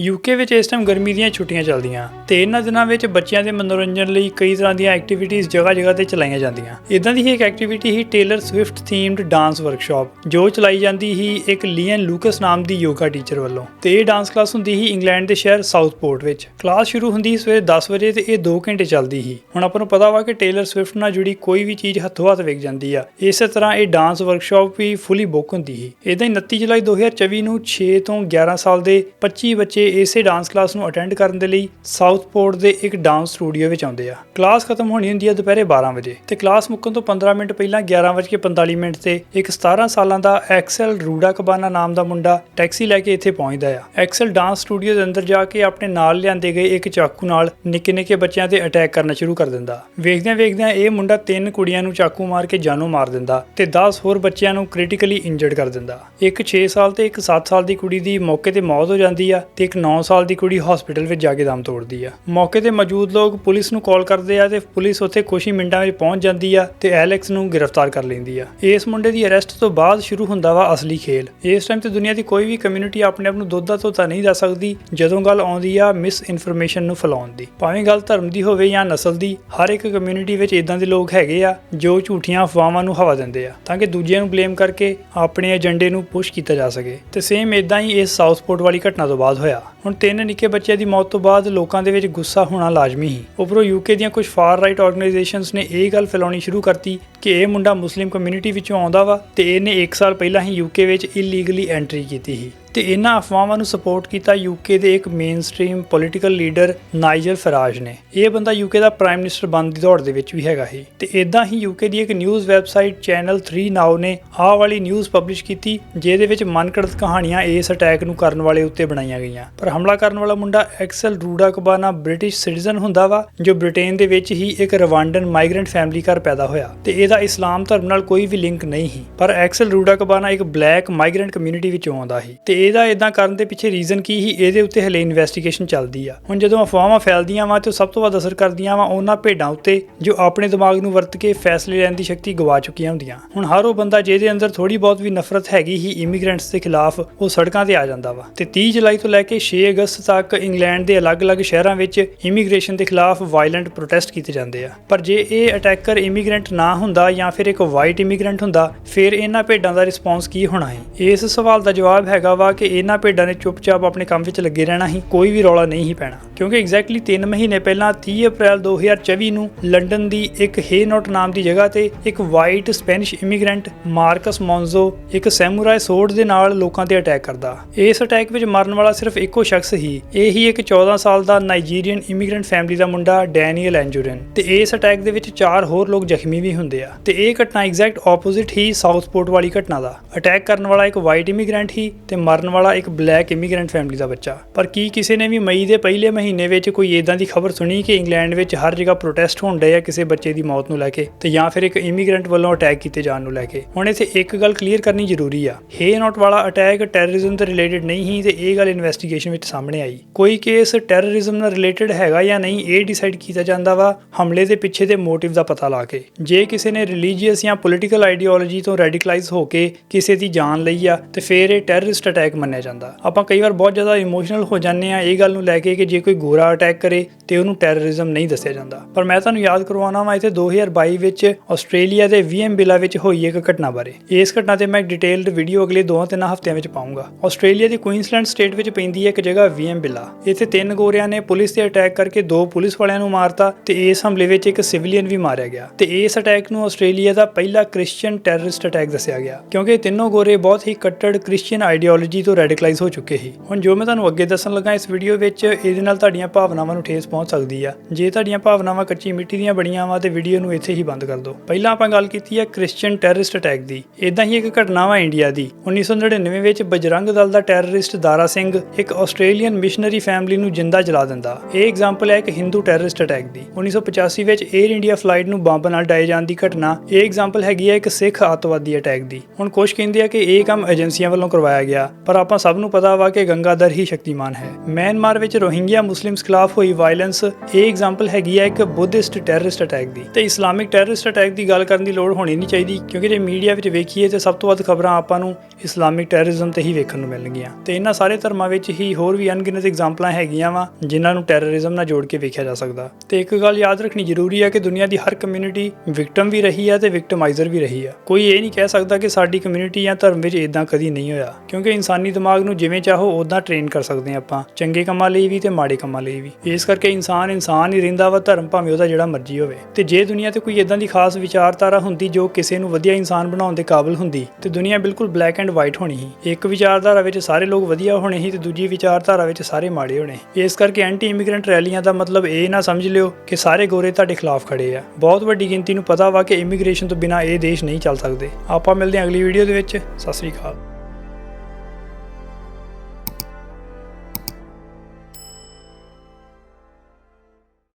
UK ਵਿੱਚ ਇਸ time ਗਰਮੀ ਦੀਆਂ ਛੁੱਟੀਆਂ ਚੱਲਦੀਆਂ ਤੇ ਇਹਨਾਂ ਦਿਨਾਂ ਵਿੱਚ ਬੱਚਿਆਂ ਦੇ ਮਨੋਰੰਜਨ ਲਈ ਕਈ ਤਰ੍ਹਾਂ ਦੀਆਂ ਐਕਟੀਵਿਟੀਜ਼ ਜਗ੍ਹਾ ਜਗ੍ਹਾ ਤੇ ਚਲਾਈਆਂ ਜਾਂਦੀਆਂ। ਇਦਾਂ ਦੀ ਹੀ ਇੱਕ ਐਕਟੀਵਿਟੀ ਹੀ Taylor Swift themed dance workshop ਜੋ ਚਲਾਈ ਜਾਂਦੀ ਹੀ ਇੱਕ ਲੀਅਨ ਲੂਕਸ ਨਾਮ ਦੀ ਯੋਗਾ ਟੀਚਰ ਵੱਲੋਂ ਤੇ ਇਹ ਡਾਂਸ ਕਲਾਸ ਹੁੰਦੀ ਹੀ ਇੰਗਲੈਂਡ ਦੇ ਸ਼ਹਿਰ ਸਾਊਥਪੋਰਟ ਵਿੱਚ। ਕਲਾਸ ਸ਼ੁਰੂ ਹੁੰਦੀ ਸੀ ਸਵੇਰੇ 10 ਵਜੇ ਤੇ ਇਹ 2 ਘੰਟੇ ਚੱਲਦੀ ਹੀ ਹੁਣ ਆਪਾਂ ਨੂੰ ਪਤਾ ਵਾ ਕਿ ਟੇਲਰ ਸਵਿਫਟ ਨਾਲ ਜੁੜੀ ਕੋਈ ਵੀ ਚੀਜ਼ ਹੱਥੋਂ ਹੱਥ ਵਿਕ ਜਾਂਦੀ ਆ। ਇਸੇ ਤਰ੍ਹਾਂ ਇਹ ਡਾਂਸ ਵਰਕਸ਼ਾਪ ਵੀ ਫੁੱਲੀ ਬੁੱਕ ਹੁੰਦੀ ਸੀ। ਇਦਾਂ ਹੀ 29 ਜੁਲਾਈ 2024 ਨੂੰ 6 ਤੋਂ 11 ਸਾਲ ਦੇ 25 ਬੱਚੇ ਇਸੇ ਡਾਂਸ ਕਲਾਸ ਨੂੰ ਅਟੈਂਡ ਕਰਨ ਦੇ ਲਈ ਸਾਊਥਪੋਰਟ ਦੇ ਇੱਕ ਡਾਂਸ ਸਟੂਡੀਓ ਵਿੱਚ ਆਉਂਦੇ ਆ। ਕਲਾਸ ਖਤਮ ਹੋਣੀ ਹੁੰਦੀ ਹੈ ਦੁਪਹਿਰੇ 12 ਵਜੇ ਤੇ ਕਲਾਸ ਮੁੱਕਣ ਤੋਂ 15 ਮਿੰਟ ਪਹਿਲਾਂ 11:45 ਮਿੰਟ ਤੇ ਇੱਕ 17 ਸਾਲਾਂ ਦਾ ਐਕਸਲ ਰੂਡਾ ਕਬਾਨਾ ਨਾਮ ਦਾ ਮੁੰਡਾ ਟੈਕਸੀ ਲੈ ਕੇ ਇੱਥੇ ਪਹੁੰਚਦਾ ਆ। ਐਕਸਲ ਡਾਂਸ ਸਟੂਡੀਓ ਦੇ ਅੰਦਰ ਜਾ ਕੇ ਆਪਣੇ ਨਾਲ ਲਿਆਂਦੇ ਗਏ ਇੱਕ ਚਾਕੂ ਨਾਲ ਨਿੱਕੇ ਨਿੱਕੇ ਬੱਚਿਆਂ ਤੇ ਅਟੈਕ ਕਰਨਾ ਸ਼ੁਰੂ ਕਰ ਦਿੰਦਾ। ਵੇਖਦਿਆਂ ਵੇਖਦਿਆਂ ਇਹ ਮੁੰਡਾ ਤਿੰਨ ਕੁੜੀਆਂ ਨੂੰ ਚਾਕੂ ਮਾਰ ਕੇ ਜਾਨੋਂ ਮਾਰ ਦਿੰਦਾ ਤੇ 10 ਹੋਰ ਬੱਚਿਆਂ ਨੂੰ ਕ੍ਰਿਟੀਕਲੀ ਇੰਜਰਡ ਕਰ ਦਿੰਦਾ। ਇੱਕ 6 ਸਾਲ ਤੇ ਇੱਕ 7 ਸਾਲ ਦੀ ਕੁੜੀ ਦੀ ਮੌਕੇ ਤੇ ਮੌਤ ਹੋ ਜਾਂਦੀ ਆ ਤੇ ਇੱਕ 9 ਸਾਲ ਦੀ ਕੁੜੀ ਹਸਪੀਟਲ ਵਿੱਚ ਜਾ ਕੇ ਦਮ ਤੋੜਦੀ ਆ। ਮੌਕੇ ਤੇ ਮੌਜੂਦ ਲੋਕ ਪੁਲਿਸ ਨੂੰ ਕਾਲ ਕਰਦੇ ਆ ਤੇ ਪੁਲਿਸ ਉੱਥੇ ਕੁਝ ਹੀ ਮਿੰਟਾਂ ਵਿੱਚ ਪਹੁੰਚ ਜਾਂਦੀ ਆ ਤੇ ਐਲੈਕਸ ਨੂੰ ਗ੍ਰਿਫਤਾਰ ਕਰ ਲੈਂਦੀ ਆ। ਇਸ ਮੁੰਡੇ ਦੀ ਅਰੈਸਟ ਤੋਂ ਬਾਅਦ ਸ਼ੁਰੂ ਹੁੰਦਾ ਵਾ ਅਸਲੀ ਖੇਲ। ਇਸ ਟਾਈਮ ਤੇ ਦੁਨੀਆ ਦੀ ਕੋਈ ਵੀ ਕਮਿਊਨਿਟੀ ਆਪਣੇ ਆਪ ਨੂੰ ਦੁੱਧ ਦਾ ਧੋਤਾ ਨਹੀਂ ਦੱਸ ਸਕਦੀ, ਜਦੋਂ ਗੱਲ ਆਉਂਦੀ ਆ ਮਿਸ ਇਨਫੋਰਮੇਸ਼ਨ ਨੂੰ ਫੈਲਾਉਣ ਦੀ। ਭਾਵੇਂ ਗੱਲ ਧਰਮ ਦੀ ਹੋਵੇ ਜਾਂ ਨਸਲ ਦੀ, ਹਰ ਇੱਕ ਕਮਿਊਨਿਟੀ ਵਿੱਚ ਇਦਾਂ ਦੇ ਲੋਕ ਹੈਗੇ ਆ ਜੋ ਝੂਠੀਆਂ ਅਫਵਾਹਾਂ ਨੂੰ ਹਵਾ ਦਿੰਦੇ ਆ, ਤਾਂ ਕਿ ਦੂਜਿਆਂ ਨੂੰ ਬਲੇਮ ਕਰਕੇ ਆਪਣੇ ਏਜੰਡੇ ਨੂੰ ਪੁਸ਼ ਕੀਤਾ ਜਾ ਸਕੇ। ਤੇ ਸੇਮ ਇਦਾਂ ਹੀ ਇਸ ਸਾਊਥਪੋਰਟ ਵਾਲੀ ਘਟਨਾ ਤੋਂ ਬਾਅਦ ਹੋਇਆ। ਹੁਣ ਤਿੰਨ ਨਿੱਕੇ ਬੱਚਿਆਂ ਦੀ ਮੌਤ ਤੋਂ ਬਾਅਦ ਲੋਕਾਂ ਦੇ ਵਿੱਚ ਗੁੱਸਾ ਹੋਣਾ ਲਾਜ਼ਮੀ ਸੀ। ਉੱਪਰੋਂ ਯੂਕੇ ਦੀਆਂ ਕੁਝ ਫਾਰ ਰਾਈਟ ਆਰਗੇਨਾਈਜੇਸ਼ਨਸ ਨੇ ਇਹ ਗੱਲ ਫੈਲਾਉਣੀ ਸ਼ੁਰੂ ਕਰਤੀ ਕਿ ਇਹ ਮੁੰਡਾ ਮੁਸਲਿਮ ਕਮਿਊਨਿਟੀ ਵਿੱਚੋਂ ਆਉਂਦਾ ਵਾ ਤੇ ਇਹਨੇ 1 ਸਾਲ ਪਹਿਲਾਂ ਹੀ ਯੂਕੇ ਵਿੱਚ ਇਲੀਗਲੀ ਐਂਟਰੀ ਕੀਤੀ ਸੀ। ਤੇ ਇਹਨਾਂ ਅਫਵਾਹਾਂ ਨੂੰ ਸਪੋਰਟ ਕੀਤਾ ਯੂਕੇ ਦੇ ਇੱਕ mainstream political leader Nigel Farage ਨੇ। ਇਹ ਬੰਦਾ ਯੂਕੇ ਦਾ ਪ੍ਰਾਈਮ ਮਿਨਿਸਟਰ ਬਣਨ ਦੀ ਦੌੜ ਦੇ ਵਿੱਚ ਵੀ ਹੈਗਾ ਸੀ ਤੇ ਇਦਾਂ ਹੀ ਯੂਕੇ ਦੀ ਇੱਕ ਨਿਊਜ਼ ਵੈਬਸਾਈਟ ਚੈਨਲ 3 ਨਾਓ ਨੇ ਆਹ ਵਾਲੀ ਨਿਊਜ਼ ਪਬਲਿਸ਼ ਕੀਤੀ, ਜਿਹਦੇ ਵਿੱਚ ਮਨਕੜਤ ਕਹਾਣੀਆਂ ਇਸ ਅਟੈਕ ਨੂੰ ਕਰਨ ਵਾਲੇ ਉੱਤੇ ਬਣਾਈਆਂ ਗਈਆਂ। ਪਰ ਹਮਲਾ ਕਰਨ ਵਾਲਾ ਮੁੰਡਾ Axel Rudakubana British citizen ਹੁੰਦਾ ਵਾ, ਜੋ ਬ੍ਰਿਟੇਨ ਦੇ ਵਿੱਚ ਹੀ ਇੱਕ ਰਵਾਂਡਨ ਮਾਈਗ੍ਰੈਂਟ ਫੈਮਿਲੀ ਘਰ ਪੈਦਾ ਹੋਇਆ। ਤੇ ਇਹਦਾ ਇਸਲਾਮ ਧਰਮ ਨਾਲ ਕੋਈ ਵੀ ਲਿੰਕ ਨਹੀਂ ਸੀ। ਪਰ ਐਕਸਲ ਰੂਡਾ ਕਬਾਨਾ ਇੱਕ ਬਲੈਕ ਮਾਈਗ੍ਰੈਂਟ ਕਮਿਊਨਿਟੀ ਵਿੱਚੋਂ ਆਉਂਦਾ ਸੀ। ਤੇ ਇਹਦਾ ਇਦਾਂ ਕਰਨ ਦੇ ਪਿੱਛੇ ਰੀਜ਼ਨ ਕੀ ਹੀ ਇਹਦੇ ਉੱਤੇ ਹਲੇ ਇਨਵੈਸਟੀਗੇਸ਼ਨ ਚੱਲਦੀ ਆ। ਹੁਣ ਜਦੋਂ ਅਫਵਾਹਾਂ ਫੈਲਦੀਆਂ ਵਾ ਤੇ ਉਹ ਸਭ ਤੋਂ ਵੱਧ ਅਸਰ ਕਰਦੀਆਂ ਵਾ ਉਹਨਾਂ ਭੇਡਾਂ ਉੱਤੇ, ਜੋ ਆਪਣੇ ਦਿਮਾਗ ਨੂੰ ਵਰਤ ਕੇ ਫੈਸਲੇ ਲੈਣ ਦੀ ਸ਼ਕਤੀ ਗਵਾ ਚੁੱਕੀਆਂ ਹੁੰਦੀਆਂ। ਹੁਣ ਹਰ ਉਹ ਬੰਦਾ ਜਿਹਦੇ ਅੰਦਰ ਥੋੜੀ ਬਹੁਤ ਵੀ ਨਫ਼ਰਤ ਹੈਗੀ ਹੀ ਇਮੀਗ੍ਰੈਂਟਸ ਦੇ ਖਿਲਾਫ, ਉਹ ਸੜਕਾਂ ਤੇ ਆ ਜਾਂਦਾ ਵਾ। ਤੇ 30 ਜੁਲਾਈ ਤੋਂ ਲੈ ਕੇ 6 ਅਗਸਤ ਤੱਕ ਇੰਗਲੈਂਡ ਦੇ ਅਲੱਗ-ਅਲੱਗ ਸ਼ਹਿਰਾਂ ਵਿੱਚ ਇਮੀਗ੍ਰੇਸ਼ਨ ਦੇ ਖਿਲਾਫ ਵਾਇਲੈਂਟ ਪ੍ਰੋਟੈਸਟ ਕੀਤੇ ਜਾਂਦੇ ਆ। ਪਰ ਜੇ ਇਹ ਅਟੈਕਰ ਇਮੀਗ੍ਰੈਂਟ ਨਾ ਹੁੰਦਾ ਜਾਂ ਫਿਰ ਇੱਕ ਵਾਈਟ ਇਮੀਗ੍ਰੈਂਟ ਹੁੰਦਾ, ਫਿਰ ਇਹਨਾਂ ਭੇਡਾਂ ਦਾ ਰਿਸਪੌਂਸ ਕੀ ਹੋਣਾ ਹੈ? ਇਸ ਸਵਾਲ ਦਾ ਜਵਾਬ ਹੈਗਾ ਵਾ ਕਿ ਇਹਨਾਂ ਭੇਡਾਂ ਨੇ ਚੁੱਪਚਾਪ ਆਪਣੇ ਕੰਮ ਵਿੱਚ ਲੱਗੇ ਰਹਿਣਾ ਹੀ, ਕੋਈ ਵੀ ਰੌਲਾ ਨਹੀਂ ਸੀ ਪੈਣਾ। ਕਿਉਂਕਿ ਐਗਜ਼ੈਕਟਲੀ 3 ਮਹੀਨੇ ਪਹਿਲਾਂ 30 ਅਪ੍ਰੈਲ 2024 ਨੂੰ ਲੰਡਨ ਦੀ ਇੱਕ ਹੇਨੋਟ ਨਾਮ ਦੀ ਜਗ੍ਹਾ ਤੇ ਇੱਕ white Spanish immigrant Marcus Monzo ਇੱਕ ਸੈਮੂਰਾਈ ਸੋਰਡ ਦੇ ਨਾਲ ਲੋਕਾਂ ਤੇ ਅਟੈਕ ਕਰਦਾ। ਇਸ ਅਟੈਕ ਵਿੱਚ ਮਰਨ ਵਾਲਾ ਸਿਰਫ ਇੱਕੋ ਸ਼ਖਸ ਹੀ, ਇਹ ਹੀ ਇੱਕ 14 ਸਾਲ ਦਾ ਨਾਈਜੀਰੀਅਨ ਇਮੀਗ੍ਰੈਂਟ ਫੈਮਿਲੀ ਦਾ ਮੁੰਡਾ ਡੈਨੀਅਲ ਐਂਜੂਰਨ ਤੇ ਇਸ ਅਟੈਕ ਦੇ ਵਿੱਚ ਚਾਰ ਹੋਰ ਲੋਕ ਜ਼ਖਮੀ ਵੀ ਹੁੰਦੇ ਆ। ਤੇ ਇਹ ਘਟਨਾ ਐਗਜ਼ੈਕਟ ਆਪੋਜ਼ਿਟ ਹੀ ਸਾਊਥਪੋਰਟ ਵਾਲੀ ਘਟਨਾ ਦਾ। ਅਟੈਕ ਕਰਨ ਵਾਲਾ ਇੱਕ ਵਾਈਟ ਇਮੀਗ੍ਰੈਂਟ ਹੀ ਤੇ ਮਰਨ ਵਾਲਾ ਇੱਕ ਬਲੈਕ ਇਮੀਗ੍ਰੈਂਟ ਫੈਮਿਲੀ ਦਾ ਬੱਚਾ। ਪਰ ਕੀ ਕਿਸੇ ਨੇ ਵੀ ਮਈ ਦੇ ਪਹਿਲੇ ਮਹੀਨੇ ਵਿੱਚ ਕੋਈ ਇਦਾਂ ਦੀ ਖਬਰ ਸੁਣੀ ਕਿ ਇੰਗਲੈਂਡ ਵਿੱਚ ਹਰ ਜਗ੍ਹਾ ਪ੍ਰੋਟੈਸਟ ਹੋਣ ਡਏ ਆ ਕਿਸੇ ਬੱਚੇ ਦੀ ਮੌਤ ਨੂੰ ਲੈ ਕੇ ਤੇ ਜਾਂ ਫਿਰ ਇੱਕ ਇਮੀਗ੍ਰੈਂਟ ਵੱਲੋਂ ਅਟੈਕ ਕੀਤੇ ਜਾਣ ਨੂੰ ਲੈ ਕੇ? ਹੁਣ ਇੱਥੇ ਇੱਕ ਗੱਲ ਕਲੀਅਰ ਕਰਨੀ ਜ਼ਰੂਰੀ ਆ। ਹੇ ਨੋਟ ਵਾਲਾ ਅਟੈਕ ਟੈਰਰਿਜ਼ਮ ਤੋਂ ਰਿਲੇਟਡ ਨਹੀਂ ਸੀ ਤੇ ਇਹ ਗੱਲ ਇਨਵੈਸਟੀਗੇਸ਼ਨ ਵਿੱਚ ਸਾਹਮਣੇ ਆਈ। ਕੋਈ ਕੇਸ ਟੈਰਰਿਜ਼ਮ ਨਾਲ ਰਿਲੇਟਡ ਹੈਗਾ ਜਾਂ ਨਹੀਂ, ਇਹ ਡਿਸਾਈਡ ਕੀਤਾ ਜਾਂਦਾ ਵਾ ਹਮਲੇ ਦੇ ਪਿੱਛੇ ਦੇ ਮੋਟਿਵ ਦਾ ਪਤਾ ਲਾ ਕੇ। ਜੇ ਕਿਸੇ ਨੇ ਰਿਲੀਜੀਅਸ ਜਾਂ ਪੋਲਿਟੀਕਲ ਆਈਡੀਓਲੋਜੀ ਤੋਂ ਰੈਡੀਕਲਾਈਜ਼ ਹੋ ਕੇ ਕਿਸੇ ਦੀ ਜਾਨ ਲਈ ਆ ਤੇ ਫਿਰ ਇਹ ਟੈਰਰਿਸਟ ਅਟੈਕ ਮੰਨਿਆ ਜਾਂਦਾ। ਆਪਾਂ ਕਈ ਵਾਰ ਬਹੁਤ ਜ਼ਿਆਦਾ ਇਮੋਸ਼ਨਲ ਹੋ ਜਾਂਦੇ ਆ ਇਹ ਗੱਲ ਨੂੰ ਲੈ ਕੇ ਕਿ ਜੇ ਕੋਈ ਗੋਰਾ ਅਟੈਕ ਕਰੇ ਤੇ ਉਹਨੂੰ ਟੈਰਰਿਜ਼ਮ ਨਹੀਂ ਦੱਸਿਆ ਜਾਂਦਾ। ਪਰ ਮੈਂ ਤੁਹਾਨੂੰ ਯਾਦ ਕਰਵਾਉਣਾ ਵਾ, ਇੱਥੇ 2022 ਵਿੱਚ ਆਸਟ੍ਰੇਲੀਆ ਦੇ ਵੀਐਮ ਬਿਲਾ ਵਿੱਚ ਹੋਈ ਇੱਕ ਘਟਨਾ ਬਾਰੇ। ਇਸ ਘਟਨਾ ਤੇ ਮੈਂ ਇੱਕ ਡਿਟੇਲਡ ਵੀਡੀਓ ਅਗਲੇ 2-3 ਹਫ਼ਤਿਆਂ ਵਿੱਚ ਪਾਉਂਗਾ ਆਸਟ੍ਰੇਲੀਆ ਦੀ ਕੁਈਨਸਲੈਂਡ ਸਟੇਟ ਵਿੱਚ ਪੈਂਦੀ ਹੈ ਇੱਕ ਜਗ੍ਹਾ ਵੀਐਮ ਬਿਲਾ ਇੱਥੇ ਤਿੰਨ ਗੋਰਿਆਂ ਨੇ ਪੁਲਿਸ ਤੇ ਅਟੈਕ ਕਰਕੇ ਦੋ ਪੁਲਿਸ ਵਾਲਿਆਂ ਨੂੰ ਮਾਰਤਾ ਤੇ ਇਸ ਹਮਲੇ ਵਿੱਚ ਇੱਕ ਸਿਵਲੀਅਨ ਵੀ ਮਾਰਿਆ ਗਿਆ। ਤੇ ਇਸ ਅਟੈਕ ਨੂੰ ਆਸਟ੍ਰੇਲੀਆ ਦਾ ਪਹਿਲਾ ਕ੍ਰਿਸਚੀਅਨ ਟੈਰਰਿਸਟ ਅਟੈਕ ਦੱਸਿਆ ਗਿਆ। ਕਿਉਂਕਿ ਇਹ ਤਿੰਨੋਂ ਗੋਰੇ ਬਹੁਤ ਹੀ ਕੱਟੜ ਕ੍ਰਿਸਚੀਅਨ ਆਈਡੀਓਲੋਜੀ ਤੋਂ ਰੈਡੀਕਲਾਈਜ਼ ਹੋ ਚੁੱਕੇ ਸੀ। ਹੁਣ ਜੋ ਮੈਂ ਤੁਹਾਨੂੰ ਅੱਗੇ ਦੱਸਣ ਲੱਗਾ, ਇਸ ਵੀਡੀਓ ਵਿੱਚ ਇਹਦੇ ਨਾਲ ਤੁਹਾਡੀਆਂ ਭਾਵਨਾਵਾਂ ਨੂੰ ਠੇਸ ਪਹੁੰਚ ਸਕਦੀ ਆ। ਜੇ ਤੁਹਾਡੀਆਂ ਭਾਵਨਾਵਾਂ ਕੱਚੀ ਮਿੱਟੀ ਦੀਆਂ ਬਣੀਆਂ ਵਾ, ਤੇ ਵੀਡੀਓ ਨੂੰ ਇੱਥੇ ਹੀ ਬੰਦ ਕਰ ਦਿਓ। ਪਹਿਲਾਂ ਆਪਾਂ ਗੱਲ ਕੀਤੀ ਹੈ ਕ੍ਰਿਸਚੀਅਨ ਟੈਰਰਿਸਟ ਅਟੈਕ ਦੀ। ਇਦਾਂ ਹੀ ਇੱਕ ਘਟਨਾ ਵਾ ਇੰਡੀਆ ਦੀ। 1999 ਵਿੱਚ ਬਜਰੰਗ ਦਲ ਦਾ ਟੈਰਰਿਸਟ ਦਾਰਾ ਸਿੰਘ ਇੱਕ ਆਸਟ੍ਰੇਲੀਅਨ ਮਿਸ਼ਨਰੀ ਫੈਮਿਲੀ ਨੂੰ ਜਿੰਦਾ ਜਲਾ ਦਿੰਦਾ। ਇਹ ਐਗਜ਼ਾਮਪਲ ਹੈ ਇੱਕ ਹਿੰਦੂ ਟੈਰਰਿਸਟ ਅਟੈਕ ਦੀ। 1985 ਵਿੱਚ 에ਅਰ ਇੰਡੀਆ ਫਲਾਈਟ ਨੂੰ ਬੰਬ ਨਾਲ ਡਾਏ ਜਾਣ ਦੀ ਘਟਨਾ, ਇਹ ਐਗਜ਼ਾਮਪਲ ਹੈਗੀ ਹੈ ਇੱਕ ਸਿੱਖ ਅੱਤਵਾਦੀ ਅਟੈਕ ਦੀ। ਹੁਣ ਕੁਝ ਕਹਿੰਦੇ ਆ ਕਿ ਇਹ ਕੰਮ ਏਜੰਸੀਆਂ ਵੱਲੋਂ ਕਰਵਾਇਆ ਗਿਆ। ਪਰ ਆਪਾਂ ਸਭ ਨੂੰ ਪਤਾ ਵਾ ਕਿ ਗੰਗਾਧਰ ਹੀ ਸ਼ਕਤੀਮਾਨ ਹੈ। ਮਿਆਂਮਾਰ ਵਿੱਚ ਰੋਹਿੰਗਿਆ ਮੁਸਲਿਮਸ ਖਿਲਾਫ ਹੋਈ ਵਾਇਲੈਂਸ ਇਹ ਐਗਜ਼ਾਮਪਲ ਹੈਗੀ ਹੈ ਇੱਕ ਬੁੱਧਿਸਟ ਟੈਰਰਿਸਟ ਅਟੈਕ ਦੀ। ਤੇ ਇਸਲਾਮਿਕ ਟੈਰਰਿਸਟ ਅਟੈਕ ਦੀ ਗੱਲ ਕਰਨ ਦੀ ਲੋੜ ਹੋਣੀ ਨਹੀਂ ਚਾਹੀਦੀ, ਕਿਉਂਕਿ ਜੇ ਮੀਡੀਆ ਵਿੱਚ ਵੇਖੀਏ ਤੇ ਸਭ ਤੋਂ ਵੱਧ ਖਬਰਾਂ ਆਪਾਂ ਨੂੰ ਇਸਲਾਮਿਕ ਟੈਰਰਿਜ਼ਮ ਤੇ ਹੀ ਵੇਖਣ ਨੂੰ ਮਿਲਣਗੀਆਂ। ਤੇ ਇਹਨਾਂ ਸਾਰੇ ਧਰਮਾਂ ਵਿੱਚ ਹੀ ਹੋਰ ਵੀ ਅਣਗਿਣਤ ਐਗਜ਼ਾਮਪਲਾਂ ਹੈਗੀਆਂ ਵਾ, ਜਿਨ੍ਹਾਂ ਨੂੰ ਟੈਰਰਿਜ਼ਮ ਨਾਲ ਜੋੜ ਕੇ ਵੇਖਿਆ ਜਾ ਸਕਦਾ। ਤੇ ਇੱਕ ਗੱਲ ਯਾਦ ਰੱਖਣੀ ਜ਼ਰੂਰੀ ਹੈ ਕਿ ਦੁਨੀਆ ਦੀ ਹਰ ਕਮਿਊਨਿਟੀ ਵਿਕਟਮ ਵੀ ਰਹੀ ਹੈ ਤੇ ਵਿਕਟਮਾਈਜ਼ਰ ਵੀ ਰਹੀ ਹੈ ਕੋਈ ਇਹ ਨਹੀਂ ਕਹਿ ਸਕਦਾ ਕਿ ਸਾਡੀ ਕਮਿਊਨਿਟੀ ਜਾਂ ਧਰਮ ਵਿੱਚ ਇਦਾਂ ਕਦੀ ਨਹੀਂ ਹੋਇਆ, ਕਿਉਂਕਿ ਇਨਸਾਨ ਦਿਮਾਗ ਨੂੰ ਜਿਵੇਂ ਚਾਹੋ ਉਦਾਂ ਟ੍ਰੇਨ ਕਰ ਸਕਦੇ ਹਾਂ ਆਪਾਂ, ਚੰਗੇ ਕੰਮਾਂ ਲਈ ਵੀ ਤੇ ਮਾੜੇ ਕੰਮਾਂ ਲਈ ਵੀ। ਇਸ ਕਰਕੇ ਇਨਸਾਨ ਇਨਸਾਨ ਹੀ ਰਹਿੰਦਾ ਵਾ, ਧਰਮ ਭਾਵੇਂ ਉਹਦਾ ਜਿਹੜਾ ਮਰਜ਼ੀ ਹੋਵੇ। ਤੇ ਜੇ ਦੁਨੀਆ ਤੇ ਕੋਈ ਇਦਾਂ ਦੀ ਖਾਸ ਵਿਚਾਰਧਾਰਾ ਹੁੰਦੀ ਜੋ ਕਿਸੇ ਨੂੰ ਵਧੀਆ ਇਨਸਾਨ ਬਣਾਉਣ ਦੇ ਕਾਬਿਲ ਹੁੰਦੀ, ਤੇ ਦੁਨੀਆ ਬਿਲਕੁਲ ਬਲੈਕ ਐਂਡ ਵਾਈਟ ਹੋਣੀ ਸੀ ਇੱਕ ਵਿਚਾਰਧਾਰਾ ਵਿੱਚ ਸਾਰੇ ਲੋਕ ਵਧੀਆ ਹੋਣੇ ਸੀ ਤੇ ਦੂਜੀ ਵਿਚਾਰਧਾਰਾ ਵਿੱਚ ਸਾਰੇ ਮਾੜੇ ਹੋਣੇ ਇਸ ਕਰਕੇ ਐਂਟੀ ਇਮੀਗ੍ਰੈਂਟ ਰੈਲੀਆਂ ਦਾ ਮਤਲਬ ਇਹ ਨਾ ਸਮਝ ਲਿਓ ਕਿ ਸਾਰੇ ਗੋਰੇ ਤੁਹਾਡੇ ਖਿਲਾਫ ਖੜੇ ਆ। ਬਹੁਤ ਵੱਡੀ ਗਿਣਤੀ ਨੂੰ ਪਤਾ ਵਾ ਕਿ ਇਮੀਗ੍ਰੇਸ਼ਨ ਤੋਂ ਬਿਨਾ ਇਹ ਦੇਸ਼ ਨਹੀਂ ਚੱਲ ਸਕਦੇ। ਆਪਾਂ ਮਿਲਦੇ ਹਾਂ ਅਗਲੀ ਵੀਡੀਓ ਦੇ ਵਿੱਚ। ਸਤਿ ਸ੍ਰੀ ਅਕਾਲ।